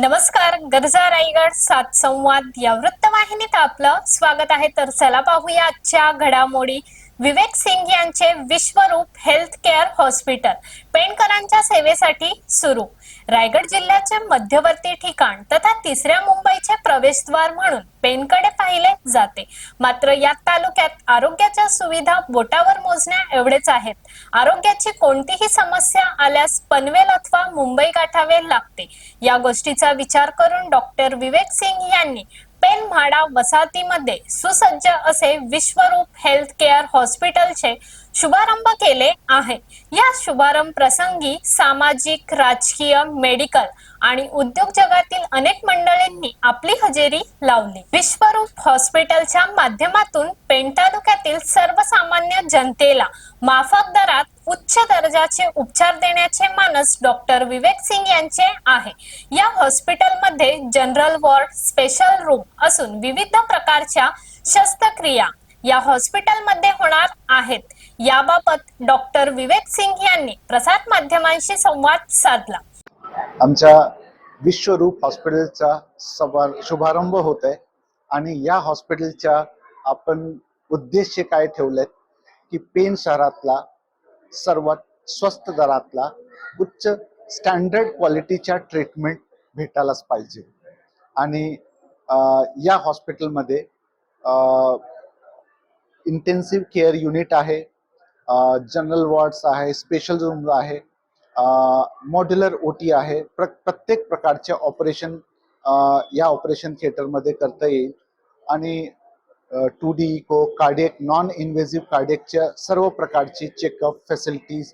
नमस्कार गरजा रायगड सात संवाद या वृत्तवाहिनीत आपलं स्वागत आहे. तर चला पाहूया आजच्या घडामोडी. विवेक सिंग यांचे विश्वरूप हेल्थ केअर हॉस्पिटल पेणकरांच्या सेवेसाठी सुरू. रायगड जिल्ह्याचे मध्यवर्ती ठिकाण तथा तिसऱ्या मुंबईचे प्रवेशद्वार म्हणून पेणकडे पाहिले जाते. मात्र या तालुक्यात आरोग्याच्या सुविधा बोटावर मोजण्या एवढेच आहेत. आरोग्याची कोणतीही समस्या आल्यास पनवेल अथवा मुंबई गाठावे लागते. या गोष्टीचा विचार करून डॉक्टर विवेक सिंग यांनी पेन म्हाडा वसाहतीमध्ये सुसज्ज असे विश्वरूप हेल्थ केअर हॉस्पिटलचे शुभारंभ केले आहे. या शुभारंभ प्रसंगी सामाजिक राजकीय मेडिकल आणि उद्योग जगातील अनेक मंडळींनी आपली हजेरी लावली. विश्वरूप हॉस्पिटलच्या माध्यमातून पेण तालुक्यातील सर्वसामान्य जनतेला माफक दरात उच्च दर्जाचे उपचार देण्याचे मानस डॉक्टर विवेक सिंग यांचे आहे. या हॉस्पिटलमध्ये जनरल वॉर्ड स्पेशल रूम असून विविध प्रकारच्या शस्त्रक्रिया या हॉस्पिटलमध्ये होणार आहेत. याबाबत डॉक्टर विवेक सिंग यांनी प्रसार माध्यमांशी संवाद साधला. आमच्या विश्वरूप हॉस्पिटलचा शुभारंभ होत आहे आणि या हॉस्पिटलच्या आपण उद्देश काय ठेवलेत? की पेन शहरातला सर्वात स्वस्त दरातला उच्च स्टँडर्ड क्वालिटीच्या ट्रीटमेंट भेटायलाच पाहिजे. आणि या हॉस्पिटलमध्ये इंटेन्सिव्ह केअर युनिट आहे जनरल वॉर्ड्स आहे स्पेशल रूम आहे मॉड्युलर ओ टी आहे प्र प्रत्येक प्रकारचे ऑपरेशन या ऑपरेशन थिएटरमध्ये करता येईल. आणि two D echo cardiac non invasive कार्डियकच्या सर्व प्रकारची checkup facilities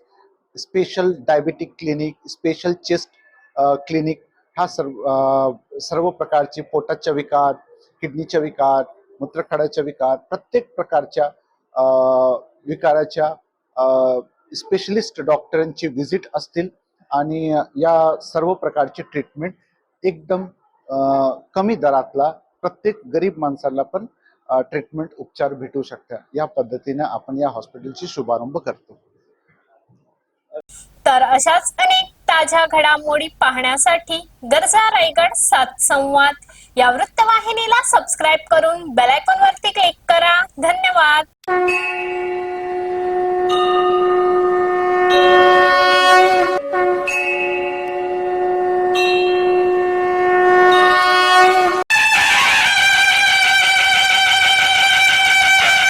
special diabetic clinic special chest clinic ह्या सर्व सर्व प्रकारचे पोटाच्या विकार किडनीच्या विकार मूत्रखडाच्या विकार प्रत्येक प्रकारच्या विकाराच्या स्पेशलिस्ट डॉक्टरांची व्हिजिट असतील आणि या सर्व प्रकारची ट्रीटमेंट एकदम कमी दरातला प्रत्येक गरीब माणसाला पण ट्रीटमेंट उपचार भेटू शकतात. या पद्धतीने आपण या हॉस्पिटलची शुभारंभ करतो. तर अशाच अनेक ताज्या घडामोडी पाहण्यासाठी गरजा रायगड सात संवाद या वृत्तवाहिनीला सबस्क्राईब करून बेलायकॉन वरती क्लिक करा. धन्यवाद.